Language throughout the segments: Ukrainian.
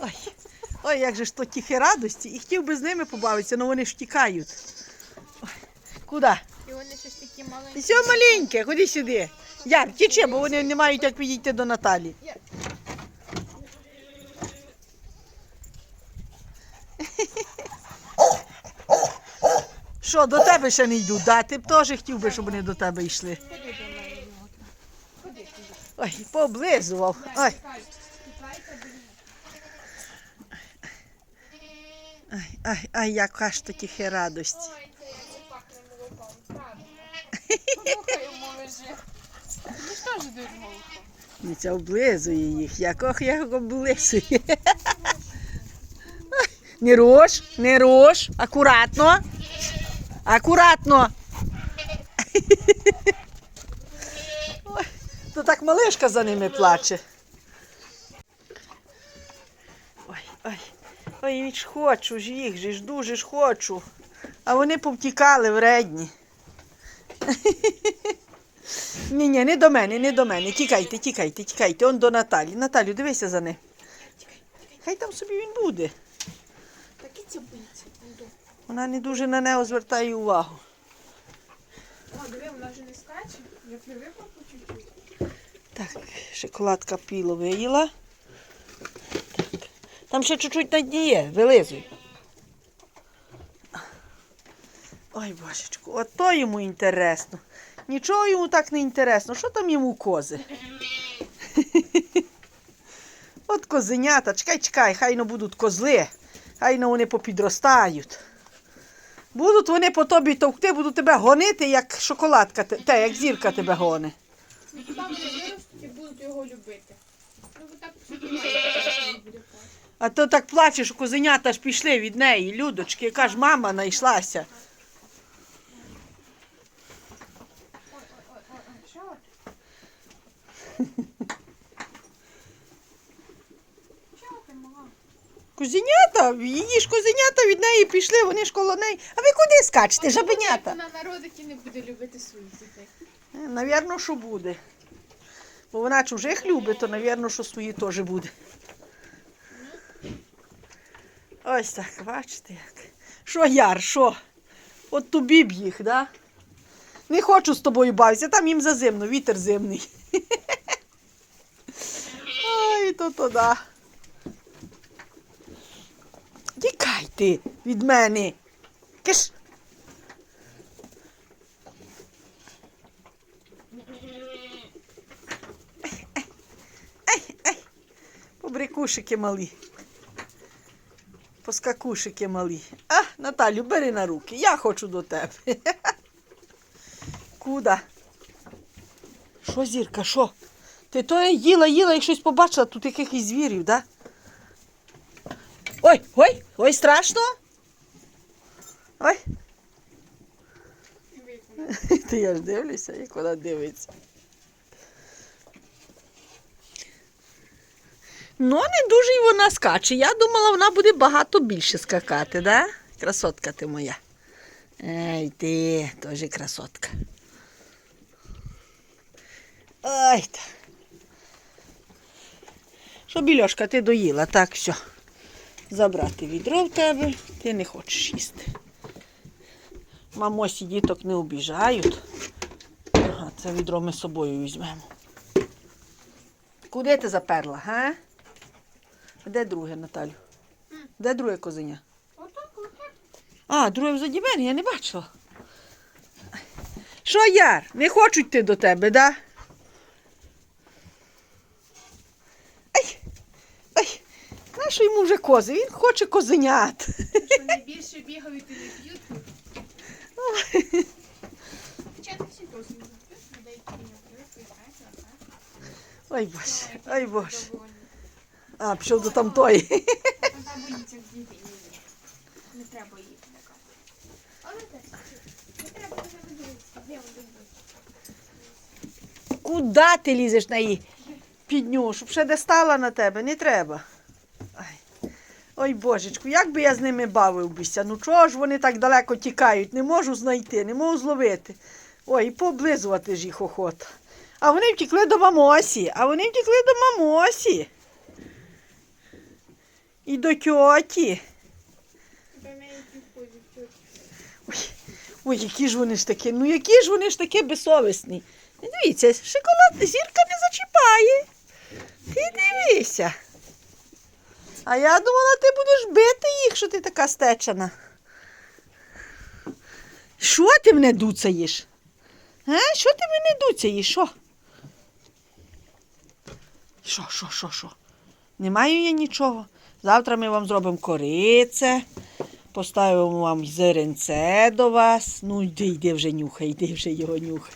Ой, ой, як же ж то тихі радості. І хотів би з ними побавитися, але вони ж тікають. Куди? І вони щось такі маленькі. все маленьке, ходи сюди. Яр, тіче, бо вони не мають як підійти до Наталі. Що, до тебе ще не йдуть, да? Ти б теж хотів би, щоб вони до тебе йшли. Ходи до мене Дмитро. Ходи сюди. Ой, пооблизував. Ой, ай, ай, ай, яка ж то тихе радость. Ой, це лежи. Ти ж теж даєш молоко. І це облизує їх. Якох як облизує. Не руш, не руш. Акуратно. Акуратно. Так малишка за ними плаче. Ой, ой, ой, ж хочу ж їх же ж дуже ж хочу. А вони повтікали вредні. Ні, ні, не до мене, не до мене. Тікайте, тікайте, тікайте. Он до Наталі. Наталю, дивися за ним. Хай там собі він буде. Вона не дуже на нього звертає увагу. О, диви, вона вже не скаче. Як не випав по чуть-чуть. Так, шоколадка піло виїла. Так. Там ще чуть-чуть на дні є, вилизуй. Ой, божечку, от то йому інтересно. Нічого йому так не інтересно. Що там йому кози? От козенята, чекай, чекай, хай ну будуть козли, хай ну вони попідростають. Будуть вони по тобі товкти, будуть тебе гонити, як шоколадка, те, як зірка тебе гоне. Будуть його любити. Ну, бо так буде. А то так плачеш, що козенята ж пішли від неї, Людочки, яка ж мама знайшлася. Козенята, її ж козенята від неї пішли, вони ж коло неї. А ви куди скачете, жабенята? Вона народить і не буде любити своїх дітей. Е, Навірно, що буде. Бо вона чужих любить, то, навірно, що свої теж буде. Ось так, бачите як. Що, Яр, що? От тобі б їх, да? Не хочу з тобою бавитися, там їм зазимно, вітер зимний. Ой, то то да. Тікай ти від мене. Киш. Побрикушики малі. Поскакушики малі. А, Наталю, бери на руки. Я хочу до тебе. Куда? Що, зірка, що? Ти то їла, їла і щось побачила, тут якихось звірів, да? Ой, ой, ой, страшно. Ой. Ти я ж дивлюся, як вона дивиться. Ну, не дуже й вона скаче. Я думала, вона буде багато більше скакати, да? Красотка ти моя. Ей, ти теж красотка. Ай. та. Що, Більошка, ти доїла, так, все. Забрати відро в тебе, ти не хочеш їсти. Мамосі діток не обіжають. Ага, це відро ми з собою візьмемо. Куди ти заперла, га? Де друге, Наталю? Де друге козеня? А, друге взаді мене, я не бачила. Що, Яр, не хочуть йти до тебе, да? Ай, ай, нащо йому вже кози? Він хоче козенят. Що найбільше бігають і не п'ють. Ой, Боже, ой, Боже. А, пішов до тамтої. Вона боїться. Не треба її. Не треба на тебе дивитися. Де? Куди ти лізеш на її підню, щоб ще де стала на тебе? Не треба. Ай. Ой, божечку, як би я з ними бавився? Ну чого ж вони так далеко тікають? Не можу знайти, не можу зловити. Ой, і пооблизувати ж їх охота. А вони втекли до мамосі, а вони втекли до мамосі. І до тьоті. Ой, ой, які ж вони ж такі, ну які ж вони ж такі безсовісні. Дивіться, шоколад зірка не зачіпає. Ти дивися. А я думала, ти будеш бити їх, що ти така стечена. Що ти мене дуцаєш? А? Що ти мене дуцаєш? Що? Що, що, що, що? Не маю я нічого. Завтра ми вам зробимо корице, поставимо вам зеренце до вас. Ну йди, йди вже нюхай, йди вже його нюхай.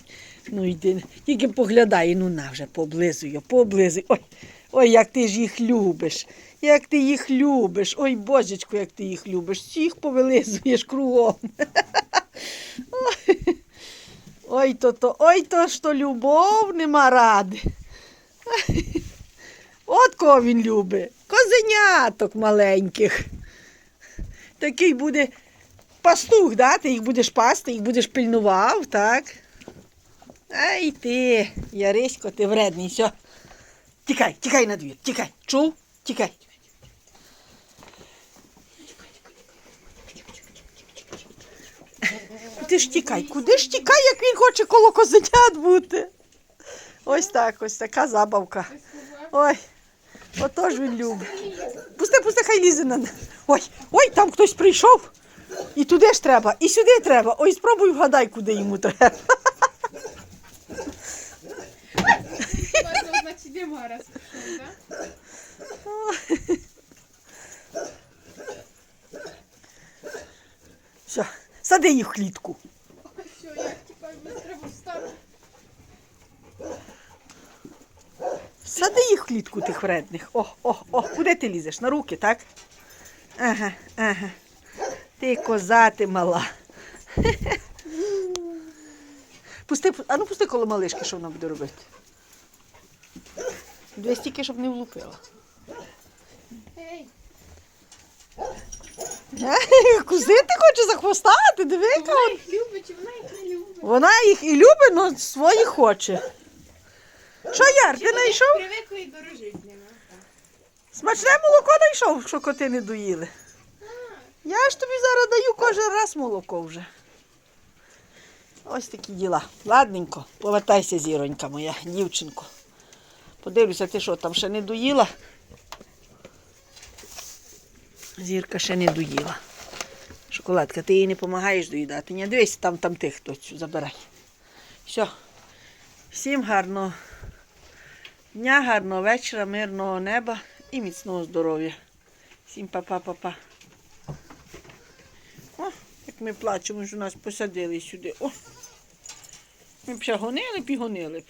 Ну йди. Тільки поглядай, ну на вже поблизуй, його, поблизуй. Ой, ой, як ти ж їх любиш. Як ти їх любиш. Ой, божечко, як ти їх любиш. Всіх повилизуєш кругом. Ой то то, ой то, що любов нема ради. От кого він любить. Козеняток маленьких. Такий буде пастух, да? ти їх будеш пасти, їх будеш пильнував, так? Ай ти, Ярисько, ти вредний, все. Тікай, тікай на двір, тікай. Чув? Тікай. Ти ж тікай, куди ж тікай, як він хоче коло козенят бути? Ось так, ось така забавка. Ой, отож він любить. Пусти, пусти, хай лізе на. Ой, ой, там хтось прийшов. І туди ж треба, і сюди треба. Ой, спробуй вгадай, куди йому треба. Все, сади їх в клітку. Ой, все, я тікаю, мені треба встати. Сади їх в клітку тих вредних. О, о, о, куди ти лізеш? На руки, так? Ага, ага. Ти коза ти мала. Пусти, а ну пусти коло малишки, що вона буде робити. Дві стільки, щоб не влупила. Ей, Е, Кузити хоче за хвоста, ти диви, вона. їх любить, вона їх не любить? Вона їх і любить, але свої хоче. Що, Яр, ти знайшов? Привикли і дорожить ними. Смачне молоко знайшов, що коти не доїли. Я ж тобі зараз даю кожен раз молоко вже. Ось такі діла. Ладненько, повертайся, зіронька моя, дівчинко. Подивлюся, ти що, там ще не доїла? Зірка ще не доїла. Шоколадка, ти їй не допомагаєш доїдати. Ні, дивись, там, там тих хтось забирай. Все. Всім гарного дня, гарного вечора, мирного неба і міцного здоров'я. Всім па-па-па-па. О, як ми плачемо, що нас посадили сюди. О. Ми б ще гонили б і гонили б.